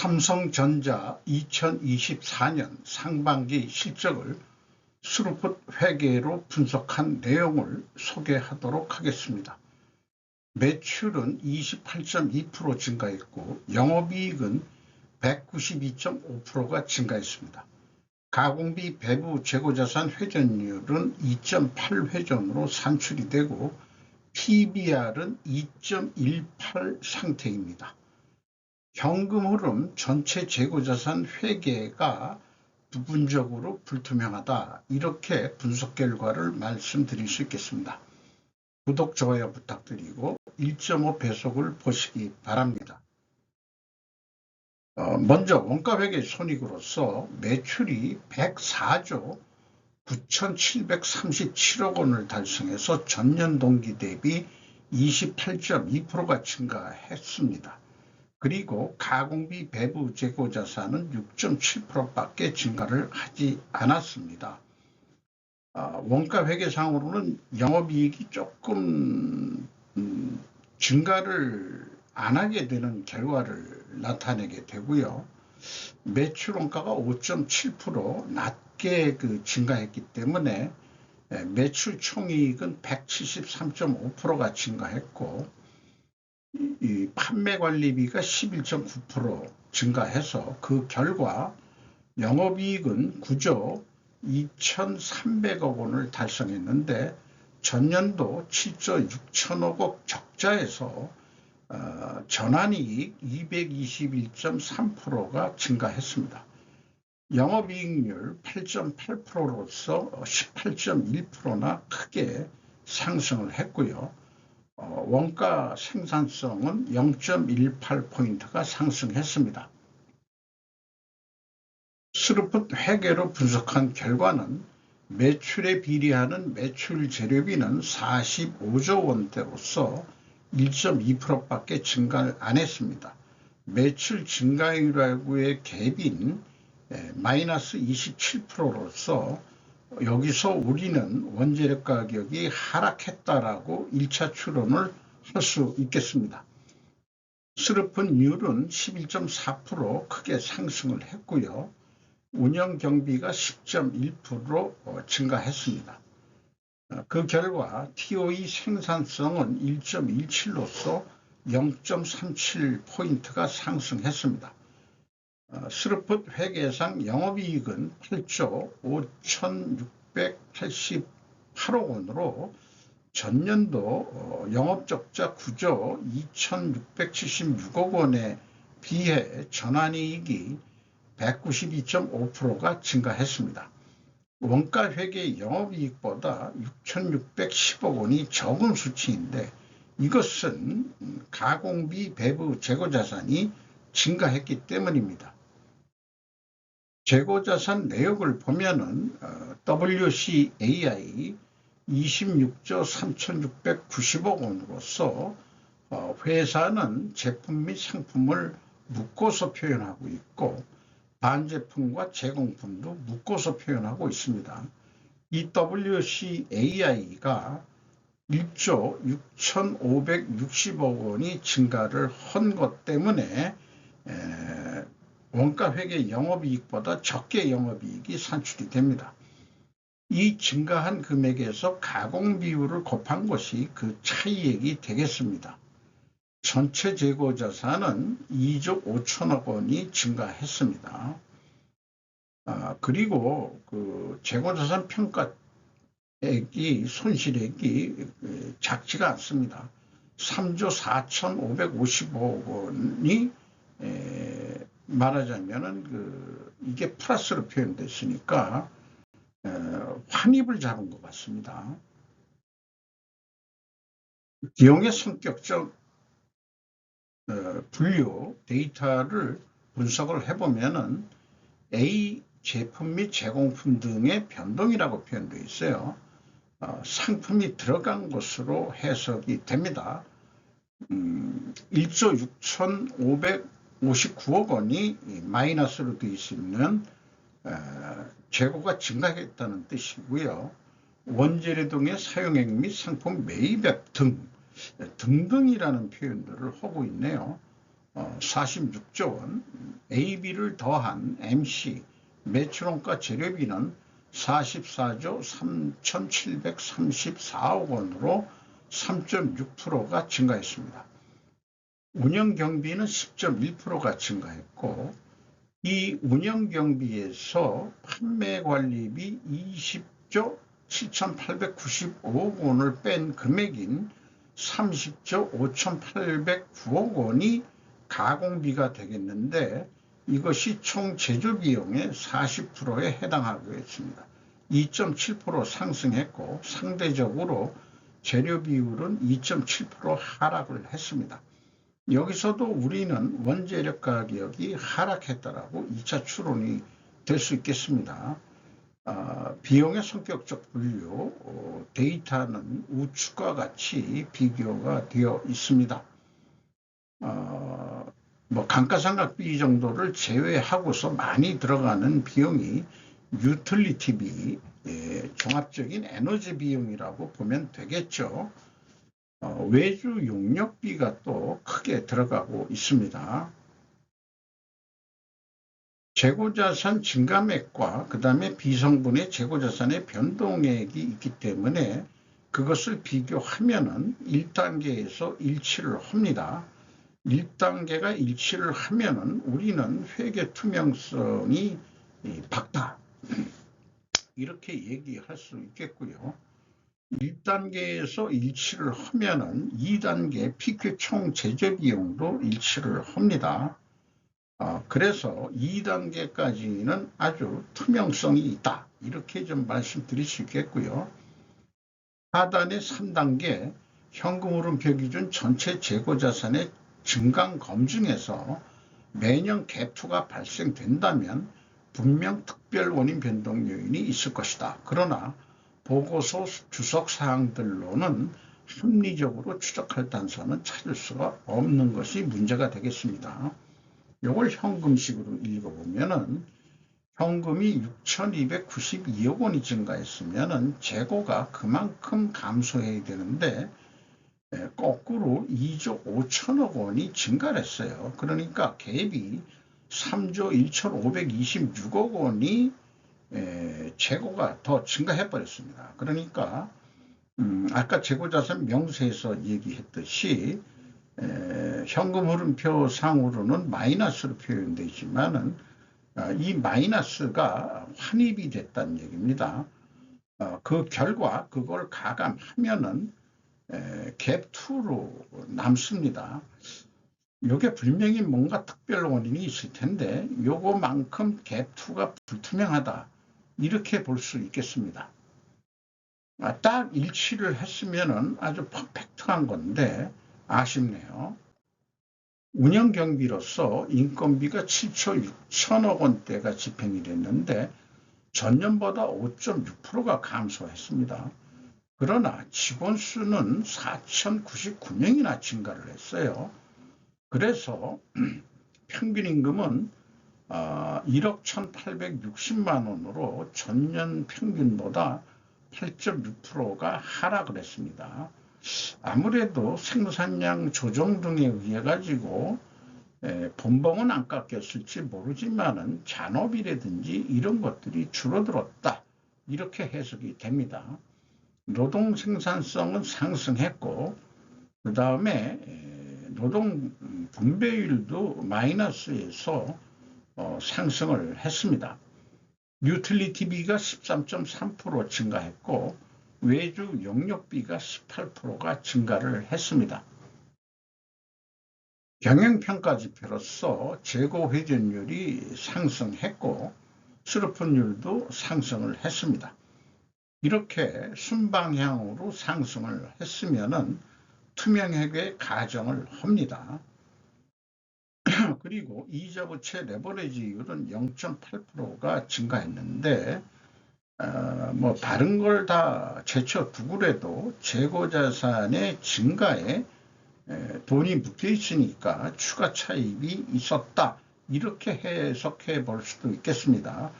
삼성전자 2024년 상반기 실적을 스루풋 회계로 분석한 내용을 소개하도록 하겠습니다. 매출은 28.2% 증가했고 영업이익은 192.5%가 증가했습니다. 가공비 배부 재고자산 회전율은 2.8회전으로 산출이 되고 PBR은 2.18 상태입니다. 현금 흐름 전체 재고자산 회계가 부분적으로 불투명하다 이렇게 분석 결과를 말씀드릴 수 있겠습니다. 구독, 좋아요 부탁드리고 1.5 배속을 보시기 바랍니다. 어, 먼저 원가회계 손익으로서 매출이 104조 9,737억 원을 달성해서 전년 동기 대비 28.2%가 증가했습니다. 그리고 가공비 배부 재고 자산은 6.7%밖에 증가를 하지 않았습니다. 아, 원가 회계상으로는 영업이익이 조금 음, 증가를 안 하게 되는 결과를 나타내게 되고요. 매출 원가가 5.7% 낮게 그 증가했기 때문에 매출 총이익은 173.5%가 증가했고 이 판매 관리비가 11.9% 증가해서 그 결과 영업이익은 9조 2,300억 원을 달성했는데 전년도 7조 6천억 원 적자에서 어, 전환이익 221.3%가 증가했습니다. 영업이익률 8.8%로서 18.1%나 크게 상승을 했고요. 어, 원가 생산성은 0.18포인트가 상승했습니다. 스루풋 회계로 분석한 결과는 매출에 비례하는 매출 재료비는 45조 원대로서 1.2%밖에 증가를 안 했습니다. 매출 증가율하고의 갭인 마이너스 27%로서 여기서 우리는 원재료 가격이 하락했다라고 1차 추론을 할 수 있겠습니다. 스르픈 율은 11.4% 크게 상승을 했고요. 운영 경비가 10.1% 증가했습니다. 그 결과 TOE 생산성은 1.17로서 0.37포인트가 상승했습니다. 어, 스루풋 회계상 영업이익은 8조 5,688억 원으로 전년도 어, 영업적자 9조 2,676억 원에 비해 전환이익이 192.5%가 증가했습니다. 원가 회계 영업이익보다 6,610억 원이 적은 수치인데 이것은 가공비 배부 재고자산이 증가했기 때문입니다. 재고자산 내역을 보면은 어, WCAI 26조 3,690억 원으로서 어, 회사는 제품 및 상품을 묶어서 표현하고 있고 반제품과 제공품도 묶어서 표현하고 있습니다. 이 WCAI가 1조 6,560억 원이 증가를 한 것 때문에 원가 회계 영업이익보다 적게 영업이익이 산출이 됩니다. 이 증가한 금액에서 가공 비율을 곱한 것이 그 차이액이 되겠습니다. 전체 재고 자산은 2조 5천억 원이 증가했습니다. 아, 그리고 그 재고 자산 평가액이 손실액이 그 작지가 않습니다. 3조 4,555억 원이 에, 말하자면은 그 이게 플러스로 표현됐으니까 에, 환입을 잡은 것 같습니다. 비용의 성격적 어, 분류 데이터를 분석을 해보면은 A 제품 및 제공품 등의 변동이라고 표현되어 있어요. 어, 상품이 들어간 것으로 해석이 됩니다. 음, 1조 6,559억 원이 마이너스로 되어 어, 재고가 증가했다는 뜻이고요. 원재료 등의 사용액 및 상품 매입액 등 등등이라는 표현들을 하고 있네요. 어, 46조 원, AB를 더한 MC 매출원가 재료비는 44조 3,734억 원으로 3.6%가 증가했습니다. 운영 경비는 10.1%가 증가했고 이 운영 경비에서 판매 관리비 20조 7,895억 원을 뺀 금액인 30조 5,809억 원이 가공비가 되겠는데 이것이 총 제조 비용의 40%에 해당하고 있습니다. 2.7% 상승했고 상대적으로 재료 비율은 2.7% 하락을 했습니다. 여기서도 우리는 원재력 가격이 하락했다라고 2차 추론이 될 수 있겠습니다. 어, 비용의 성격적 분류, 어, 데이터는 우측과 같이 비교가 되어 있습니다. 어, 뭐 감가상각비 정도를 제외하고서 많이 들어가는 비용이 유틸리티비, 예, 종합적인 에너지 비용이라고 보면 되겠죠. 어, 외주 용역비가 또 크게 들어가고 있습니다. 재고자산 증가액과 그 다음에 비성분의 재고자산의 변동액이 있기 때문에 그것을 비교하면은 1단계에서 일치를 합니다. 1단계가 일치를 하면은 우리는 회계 투명성이 밝다. 이렇게 얘기할 수 있겠고요. 1단계에서 일치를 하면은 2단계 PQ 총 제재 비용도 일치를 합니다. 어, 그래서 2단계까지는 아주 투명성이 있다. 이렇게 좀 말씀드릴 수 있겠고요. 하단의 3단계 현금 흐름표 기준 전체 재고 자산의 증강 검증에서 매년 갭투가 발생된다면 분명 특별 원인 변동 요인이 있을 것이다. 그러나 보고서 주석 사항들로는 합리적으로 추적할 단서는 찾을 수가 없는 것이 문제가 되겠습니다. 이걸 현금식으로 읽어보면은 현금이 6,292억 원이 증가했으면은 재고가 그만큼 감소해야 되는데 예, 거꾸로 2조 5천억 원이 증가를 했어요. 그러니까 갭이 3조 1,526억 원이 에, 재고가 더 증가해 버렸습니다. 그러니까 음, 아까 재고자산 명세에서 얘기했듯이 에, 현금 흐름표 상으로는 마이너스로 표현되지만은 어, 이 마이너스가 환입이 됐다는 얘기입니다. 어, 그 결과 그걸 가감하면은 갭2로 남습니다. 이게 분명히 뭔가 특별 원인이 있을 텐데 요거만큼 갭2가 불투명하다. 이렇게 볼 수 있겠습니다. 아, 딱 일치를 했으면 아주 퍼펙트한 건데 아쉽네요. 운영 경비로서 인건비가 7초 6천억 원대가 집행이 됐는데 전년보다 5.6%가 감소했습니다. 그러나 직원 수는 4,099명이나 증가를 했어요. 그래서 평균 임금은 1억 어, 1,860만 원으로 전년 평균보다 8.6%가 하락을 했습니다. 아무래도 생산량 조정 등에 의해 가지고 본봉은 안 깎였을지 모르지만은 잔업이라든지 이런 것들이 줄어들었다 이렇게 해석이 됩니다. 노동 생산성은 상승했고 그 다음에 노동 분배율도 마이너스에서 어, 상승을 했습니다. 유틸리티비가 13.3% 증가했고 외주 용역비가 18%가 증가를 했습니다. 경영평가 지표로서 재고 회전율이 상승했고 수르픈율도 상승을 했습니다. 이렇게 순방향으로 상승을 했으면 투명회계 가정을 합니다. 그리고 이자 부채 레버리지율은 0.8%가 증가했는데 어, 뭐 다른 걸 다 제쳐 두고라도 재고 자산의 증가에 에, 돈이 묶여 있으니까 추가 차입이 있었다 이렇게 해석해 볼 수도 있겠습니다.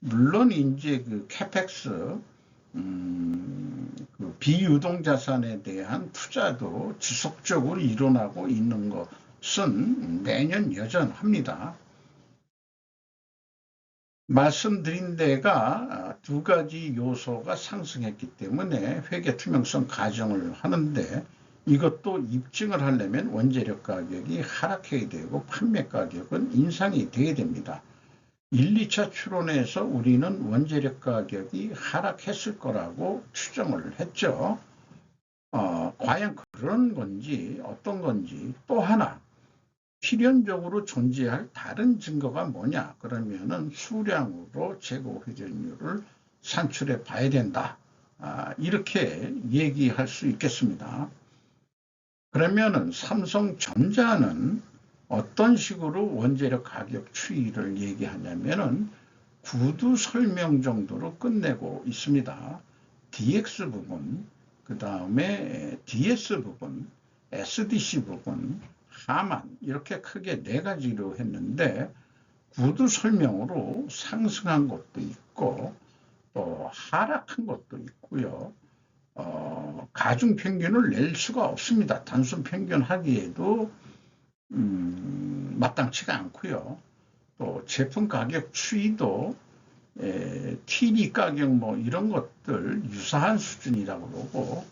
물론 이제 그 캐펙스 음, 그 비유동 자산에 대한 투자도 지속적으로 일어나고 있는 거것 은 매년 여전합니다. 말씀드린 데가 두 가지 요소가 상승했기 때문에 회계 투명성 가정을 하는데 이것도 입증을 하려면 원재료 가격이 하락해야 되고 판매 가격은 인상이 돼야 됩니다. 1, 2차 추론에서 우리는 원재료 가격이 하락했을 거라고 추정을 했죠. 어, 과연 그런 건지 어떤 건지 또 하나 필연적으로 존재할 다른 증거가 뭐냐 그러면은 수량으로 재고 회전율을 산출해 봐야 된다 아, 이렇게 얘기할 수 있겠습니다. 그러면은 삼성전자는 어떤 식으로 원재료 가격 추이를 얘기하냐면은 구두 설명 정도로 끝내고 있습니다. DX 부분, 그 다음에 DS 부분, SDC 부분, 하만 이렇게 크게 네 가지로 했는데 구두 설명으로 상승한 것도 있고 또 하락한 것도 있고요. 어, 가중 평균을 낼 수가 없습니다. 단순 평균 하기에도 음, 마땅치가 않고요. 또 제품 가격 추이도 에, TV 가격 뭐 이런 것들 유사한 수준이라고 그러고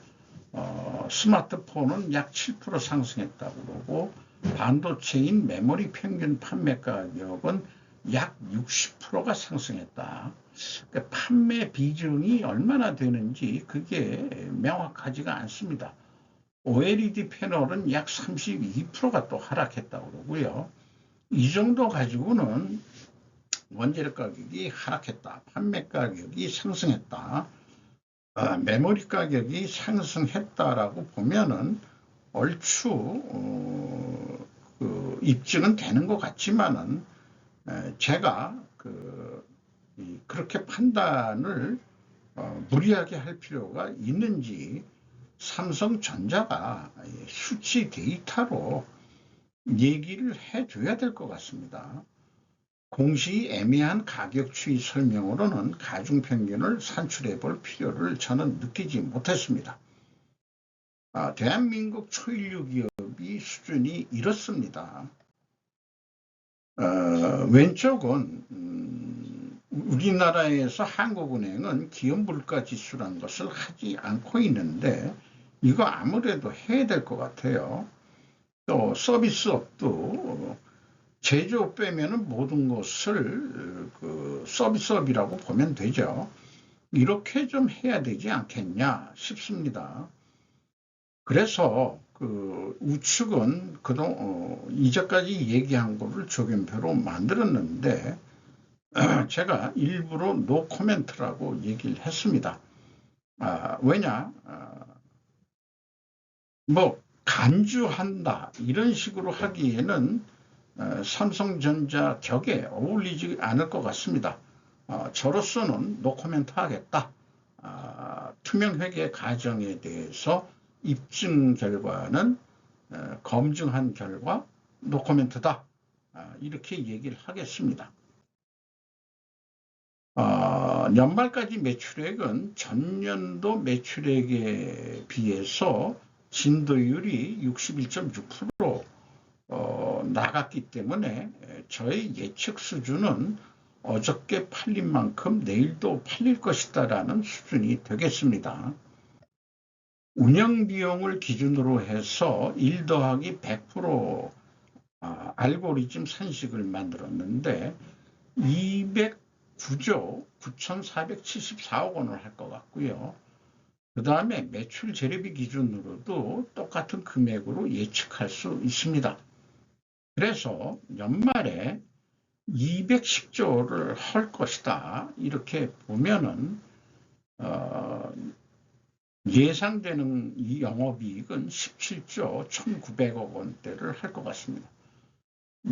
어, 스마트폰은 약 7% 상승했다고 그러고 반도체인 메모리 평균 판매 가격은 약 60%가 상승했다. 그러니까 판매 비중이 얼마나 되는지 그게 명확하지가 않습니다. OLED 패널은 약 32%가 또 하락했다고 그러고요. 이 정도 가지고는 원재료 가격이 하락했다. 판매 가격이 상승했다. 아, 메모리 가격이 상승했다라고 보면은 얼추 어, 그 입증은 되는 것 같지만은 에, 제가 그, 이, 그렇게 판단을 어, 무리하게 할 필요가 있는지 삼성전자가 수치 데이터로 얘기를 해줘야 될 것 같습니다. 공시 애매한 가격 추이 설명으로는 가중 평균을 산출해 볼 필요를 저는 느끼지 못했습니다. 아, 대한민국 초일류 기업이 수준이 이렇습니다. 어, 왼쪽은 음, 우리나라에서 한국은행은 기업 물가 지수라는 것을 하지 않고 있는데 이거 아무래도 해야 될 것 같아요. 또 서비스업도 제조업 빼면은 모든 것을 그 서비스업이라고 보면 되죠. 이렇게 좀 해야 되지 않겠냐 싶습니다. 그래서 그 우측은 그동 어, 이제까지 얘기한 거를 조견표로 만들었는데 제가 일부러 노 코멘트라고 얘기를 했습니다. 아, 왜냐? 아, 뭐 간주한다 이런 식으로 하기에는 어, 삼성전자 격에 어울리지 않을 것 같습니다. 어, 저로서는 노코멘트 하겠다. 아, 투명회계 과정에 대해서 입증 결과는 어, 검증한 결과 노코멘트다. 아, 이렇게 얘기를 하겠습니다. 연말까지 매출액은 전년도 매출액에 비해서 진도율이 61.6% 어, 나갔기 때문에 저의 예측 수준은 어저께 팔린 만큼 내일도 팔릴 것이다라는 수준이 되겠습니다. 운영 비용을 기준으로 해서 1 더하기 100% 아, 알고리즘 산식을 만들었는데 209조 9,474억 원을 할 것 같고요. 그 다음에 매출 재료비 기준으로도 똑같은 금액으로 예측할 수 있습니다. 그래서 연말에 210조를 할 것이다. 이렇게 보면은 어, 예상되는 이 영업이익은 17조 1,900억 원대를 할 것 같습니다.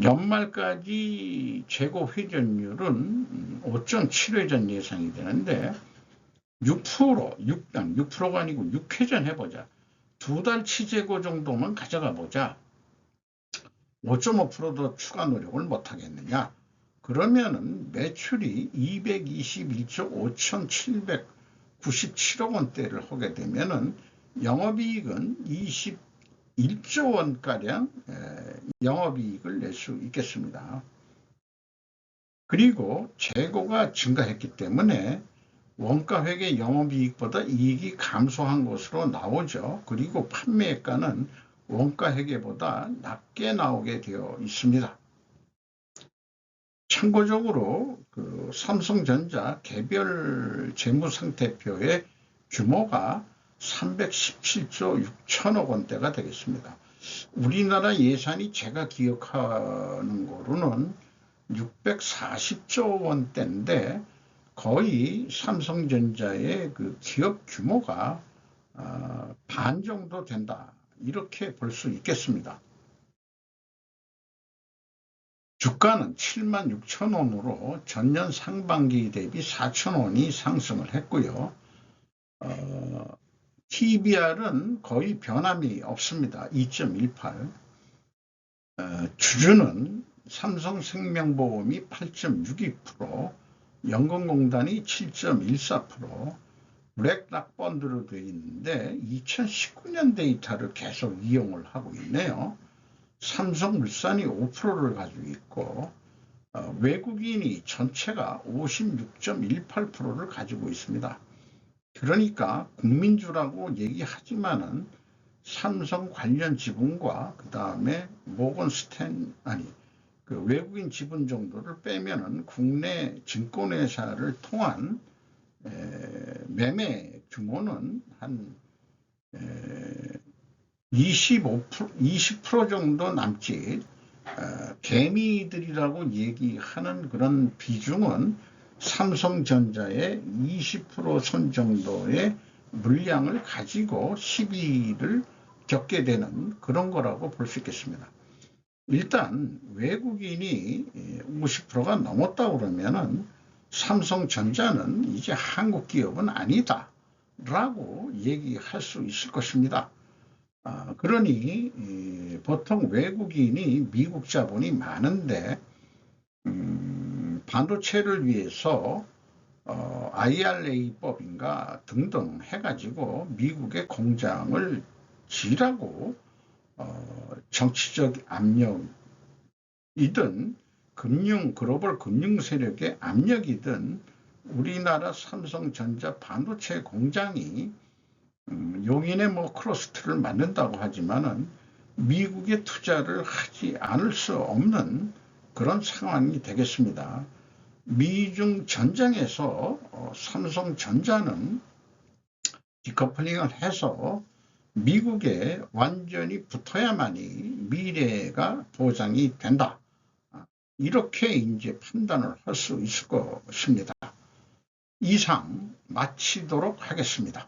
연말까지 재고 회전율은 5.7회전 예상이 되는데 6% 6, 6%가 아니고 6회전 해보자. 두 달 치 재고 정도만 가져가 보자. 5.5%더 추가 노력을 못하겠느냐? 그러면은 매출이 221조 5,797억 원대를 하게 되면은 영업이익은 1조 원가량 영업이익을 낼 수 있겠습니다. 그리고 재고가 증가했기 때문에 원가회계 영업이익보다 이익이 감소한 것으로 나오죠. 그리고 판매가는 원가 회계보다 낮게 나오게 되어 있습니다. 참고적으로 그 삼성전자 개별 재무상태표의 규모가 317조 6천억 원대가 되겠습니다. 우리나라 예산이 제가 기억하는 거로는 640조 원대인데 거의 삼성전자의 그 기업 규모가 어, 반 정도 된다. 이렇게 볼 수 있겠습니다. 주가는 7만 6천 원으로 전년 상반기 대비 4천 원이 상승을 했고요. 어, TBR은 거의 변함이 없습니다. 2.18. 어, 주주는 삼성생명보험이 8.62%, 연금공단이 7.14%, 블랙락 펀드로 되어 있는데 2019년 데이터를 계속 이용을 하고 있네요. 삼성물산이 5%를 가지고 있고 어, 외국인이 전체가 56.18%를 가지고 있습니다. 그러니까 국민주라고 얘기하지만은 삼성 관련 지분과 그 다음에 모건 스탠 아니 그 외국인 지분 정도를 빼면은 국내 증권회사를 통한 에, 매매 규모는 한 에, 25% 20% 정도 남짓 어, 개미들이라고 얘기하는 그런 비중은 삼성전자의 20%선 정도의 물량을 가지고 시비를 겪게 되는 그런 거라고 볼 수 있겠습니다. 일단 외국인이 50%가 넘었다 그러면은 삼성전자는 이제 한국 기업은 아니다 라고 얘기할 수 있을 것입니다. 아, 그러니 보통 외국인이 미국 자본이 많은데 음, 반도체를 위해서 어, IRA법인가 등등 해가지고 미국의 공장을 지라고 어, 정치적 압력이든 금융 글로벌 금융 세력의 압력이든 우리나라 삼성전자 반도체 공장이 음, 용인의 뭐 크로스트를 만든다고 하지만은 미국에 투자를 하지 않을 수 없는 그런 상황이 되겠습니다. 미중 전쟁에서 어, 삼성전자는 디커플링을 해서 미국에 완전히 붙어야만이 미래가 보장이 된다. 이렇게 이제 판단을 할 수 있을 것입니다. 이상 마치도록 하겠습니다.